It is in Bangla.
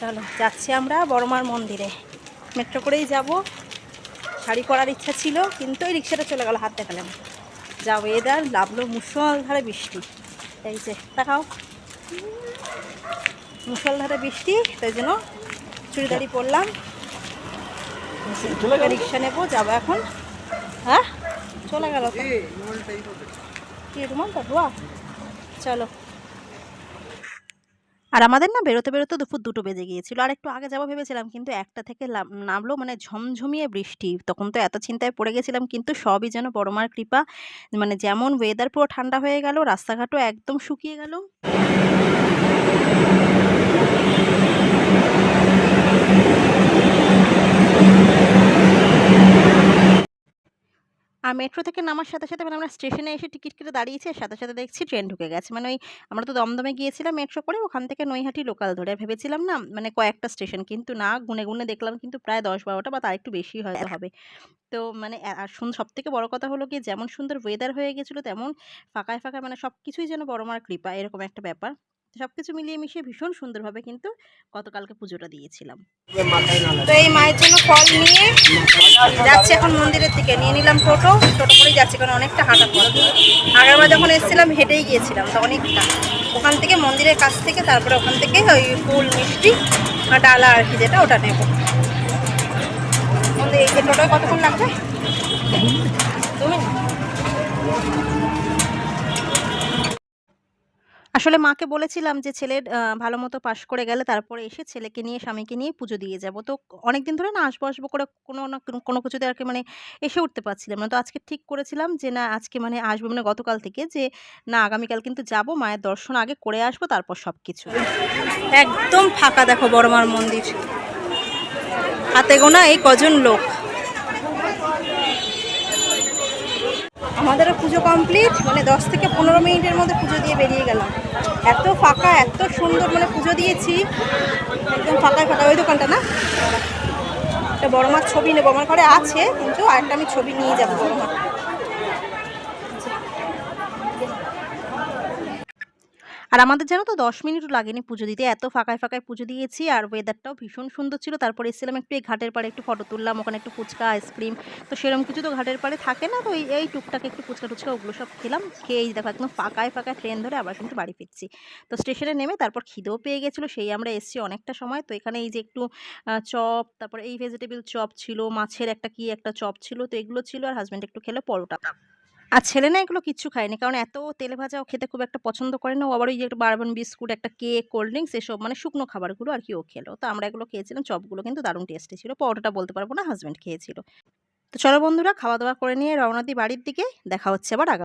চলো যাচ্ছি আমরা বড়মার মন্দিরে। মেট্রো করেই যাব। শাড়ি পরার ইচ্ছা ছিল কিন্তু ওই রিক্সাটা চলে গেল হাত দেখালাম। যা ওয়েদার লাভলো মুসলধারে বৃষ্টি। এই যে দেখাও। মুসলধারে বৃষ্টি তাই জন্য চুড়িদারি পরলাম। রিক্সা নেব যাব এখন। হ্যাঁ? চলে গেল তো। কি রুমালটা ধোয়া? চলো। আর আমাদের না বেরোতে বেরোতে দুপুর দুটো বেজে গিয়েছিল। আর একটু আগে যাব ভেবেছিলাম, কিন্তু একটা থেকে নামলো মানে ঝমঝমিয়ে বৃষ্টি। তখন তো এত চিন্তায় পড়ে গেছিলাম, কিন্তু সবই যেন বড়মার কৃপা। মানে যেমন ওয়েদার পুরো ঠান্ডা হয়ে গেল, রাস্তাঘাটও একদম শুকিয়ে গেল। আর মেট্রো থেকে নামার সাথে সাথে মানে আমরা স্টেশনে এসে টিকিট কেটে দাঁড়িয়েছি আর সাথে সাথে দেখছি ট্রেন ঢুকে গেছে। মানে ওই আমরা তো দমদমে গিয়েছিলাম মেট্রো করে ওখান থেকে নৈহাটি লোকাল ধরে। ভেবেছিলাম না মানে কয়েকটা স্টেশন কিন্তু না গুনে গুনে দেখলাম কিন্তু প্রায় দশ বারোটা বা তার একটু বেশি হয়তো হবে। তো মানে আর সব থেকে বড় কথা হলো কি যেমন সুন্দর ওয়েদার হয়ে গেছিল তেমন ফাঁকায় ফাঁকায় মানে সব কিছুই যেন বড় মার কৃপা এরকম একটা ব্যাপার। সব কিছু মিলিয়ে মিশিয়ে ভীষণ সুন্দরভাবে কিন্তু গতকালকে পুজোটা দিয়েছিলাম। তো এই মায়ের জন্য ফল নিয়ে যাচ্ছি এখন মন্দিরের দিকে। নিয়ে নিলাম টোটো টোটো করেই যাচ্ছি কারণ অনেকটা হাঁটা পথ। আগেরবার যখন এসেছিলাম হেঁটেই গিয়েছিলাম তো অনেকটা। ওখান থেকে মন্দিরের কাছ থেকে তারপরে ওখান থেকে ওই ফুল মিষ্টি আর ডালা আর কি যেটা ওটা নেব। এই টোটোয় কতক্ষণ লাগবে? মিনিট। আসলে মাকে বলেছিলাম যে, ছেলের ভালো মতো পাশ করে গেলে তারপরে এসে ছেলেকে নিয়ে, স্বামীকে নিয়ে পুজো দিয়ে যাব। তো অনেকদিন ধরে না আসব আসব করে কোনো না, কোনো- কোনো কিছুতে আর কি মানে এসে উঠতে পারছিলাম না। তো আজকে ঠিক করেছিলাম যে, না, আজকে মানে আসব মানে গতকাল থেকে যে, না, আগামীকাল কিন্তু যাব, মায়ের দর্শন আগে করে আসব, তারপর সব কিছু একদম ফাঁকা দেখো বড়মার মন্দির। হাতে গোনা এই কজন লোক। আমাদেরও পুজো কমপ্লিট মানে দশ থেকে পনেরো মিনিটের মধ্যে পুজো দিয়ে বেরিয়ে গেলাম। এত ফাঁকা, এত সুন্দর মানে পুজো দিয়েছি। একদম ফাঁকায় ফাঁকা ওই দোকানটা না? একটা বড় মার ছবি নেব। আমার ঘরে আছে, কিন্তু আরেকটা আমি ছবি নিয়ে যাব। বড় মার আর আমাদের জানো তো দশ মিনিটও লাগেনি পুজো দিতে। এত ফাঁকায় ফাঁকায় পুজো দিয়েছি আর ওয়েদারটাও ভীষণ সুন্দর ছিল। তারপরে এসেছিলাম একটু এই ঘাটের পাড়ে একটু ফটো তুললাম। ওখানে একটু ফুচকা আইসক্রিম তো সেরকম কিছু তো ঘাটের পাড়ে থাকে না। তো এই টুকটাক একটু ফুচকা টুচকা ওগুলো সব খেলাম। খেয়ে দেখো একদম ফাঁকায় ফাঁকায় ট্রেন ধরে আবার কিন্তু বাড়ি ফিরছি। তো স্টেশনে নেমে তারপর খিদেও পেয়ে গেছিল। সেই আমরা এসেছি অনেকটা সময়। তো এখানে এই যে একটু চপ, তারপরে এই ভেজিটেবল চপ ছিল, মাছের একটা কি একটা চপ ছিল। তো এগুলো ছিল আর হাজব্যান্ড একটু খেলো পরোটা। আর ছেলে না এগুলো কিচ্ছু খায়নি। কারণ এত তেলে ভাজাও খেতে খুব একটা পছন্দ করে না। ও আবার ওই যে একটা বারবন বিস্কুট একটা কেক কোল্ড ড্রিঙ্কস এসব মানে শুকনো খাবারগুলো আর কি ও খেলো। তো আমরা এগুলো খেয়েছিলাম, চপগুলো কিন্তু দারুণ টেস্টি ছিল। পরোটাটা বলতে পারব না হাজব্যান্ড খেয়েছিল। তো চলো বন্ধুরা খাওয়া দাওয়া করে নিয়ে রওনা দিই বাড়ির দিকে। দেখা হচ্ছে আবার আগামী